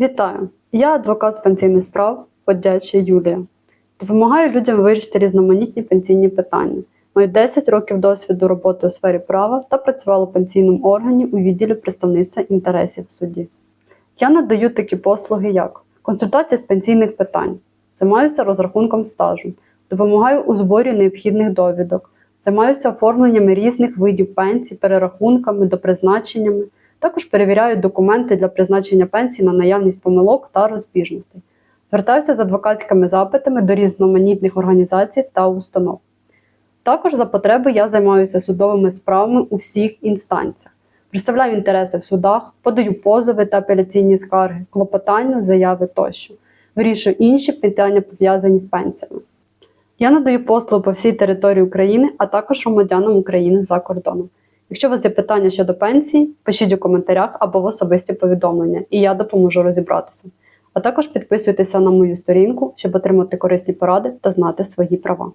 Вітаю! Я адвокат з пенсійних справ Подяча Юлія. Допомагаю людям вирішити різноманітні пенсійні питання. Маю 10 років досвіду роботи у сфері права та працювала в пенсійному органі у відділі представництва інтересів в суді. Я надаю такі послуги, як консультація з пенсійних питань, займаюся розрахунком стажу, допомагаю у зборі необхідних довідок, займаюся оформленнями різних видів пенсій, перерахунками, допризначеннями. Також перевіряю документи для призначення пенсій на наявність помилок та розбіжностей. Звертаюся з адвокатськими запитами до різноманітних організацій та установ. Також за потреби я займаюся судовими справами у всіх інстанціях. Представляю інтереси в судах, подаю позови та апеляційні скарги, клопотання, заяви тощо. Вирішую інші питання, пов'язані з пенсіями. Я надаю послуги по всій території України, а також громадянам України за кордоном. Якщо у вас є питання щодо пенсії, пишіть у коментарях або в особисті повідомлення, і я допоможу розібратися. А також підписуйтеся на мою сторінку, щоб отримати корисні поради та знати свої права.